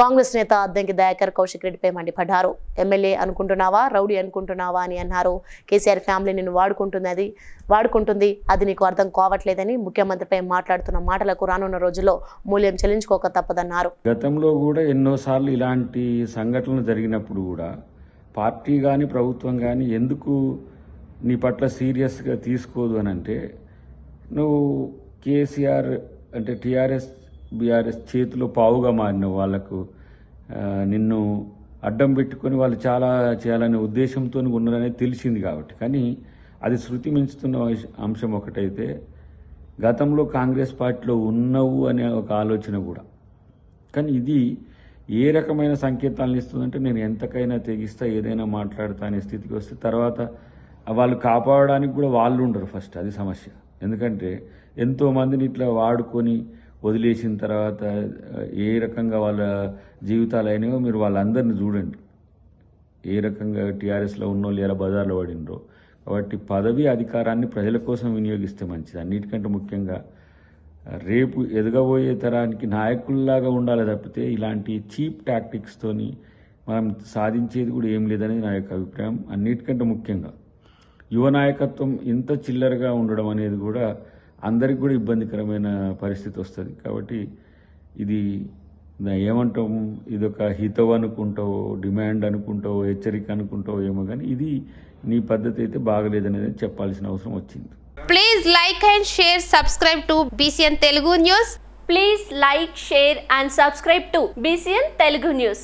కాంగ్రెస్ నేత అద్దంకి దయాకర్ కౌశిక్ రెడ్డిపై మండిపడ్డారు. ఎమ్మెల్యే అనుకుంటున్నావా? రౌడీ అనుకుంటున్నావా అని అన్నారు. కేసీఆర్ ఫ్యామిలీ నిన్ను వాడుకుంటున్నది వాడుకుంటుంది. అది నీకు అర్థం కావట్లేదని ముఖ్యమంత్రిపై మాట్లాడుతున్న మాటలకు రానున్న రోజుల్లో మూల్యం చెల్లించుకోక తప్పదన్నారు. గతంలో కూడా ఎన్నోసార్లు ఇలాంటి సంఘటనలు జరిగినప్పుడు కూడా పార్టీ కానీ ప్రభుత్వం కానీ ఎందుకు నీ పట్ల సీరియస్గా తీసుకోదు అని అంటే నువ్వు కేసీఆర్ అంటే టీఆర్ఎస్ బీఆర్ఎస్ చేతిలో పావుగా మారిన వాళ్ళకు నిన్ను అడ్డం పెట్టుకొని వాళ్ళు చాలా చేయాలనే ఉద్దేశంతో ఉన్నారనేది తెలిసింది కాబట్టి. కానీ అది శృతి మించుతున్న అంశం ఒకటైతే గతంలో కాంగ్రెస్ పార్టీలో ఉన్నవు అనే ఒక ఆలోచన కూడా. కానీ ఇది ఏ రకమైన సంకేతాలను ఇస్తుందంటే నేను ఎంతకైనా తెగిస్తా ఏదైనా మాట్లాడతా అనే స్థితికి వస్తే తర్వాత వాళ్ళు కాపాడడానికి కూడా వాళ్ళు ఉండరు ఫస్ట్ అది సమస్య. ఎందుకంటే ఎంతోమందిని ఇట్లా వాడుకొని వదిలేసిన తర్వాత ఏ రకంగా వాళ్ళ జీవితాలు అయినాయో మీరు వాళ్ళందరిని చూడండి. ఏ రకంగా టీఆర్ఎస్లో ఉన్నోళ్ళు ఎలా బజార్లో పడినరో. కాబట్టి పదవి అధికారాన్ని ప్రజల కోసం వినియోగిస్తే మంచిది. అన్నిటికంటే ముఖ్యంగా రేపు ఎదగబోయే తరానికి నాయకుల్లాగా ఉండాలి తప్పితే ఇలాంటి చీప్ టాక్టిక్స్తోని మనం సాధించేది కూడా ఏం లేదనేది నా యొక్క అభిప్రాయం. అన్నిటికంటే ముఖ్యంగా యువ నాయకత్వం ఇంత చిల్లరగా ఉండడం అనేది కూడా అందరికి కూడా ఇబ్బందికరమైన పరిస్థితి వస్తుంది. కాబట్టి ఇది ఏమంటావు ఇది ఒక హితవు అనుకుంటావో డిమాండ్ అనుకుంటావో హెచ్చరిక అనుకుంటావో ఏమో కానీ ఇది నీ పద్ధతి అయితే బాగలేదనేది చెప్పాల్సిన అవసరం వచ్చింది. Please like and share subscribe to BCN Telugu news please like share and subscribe to BCN Telugu news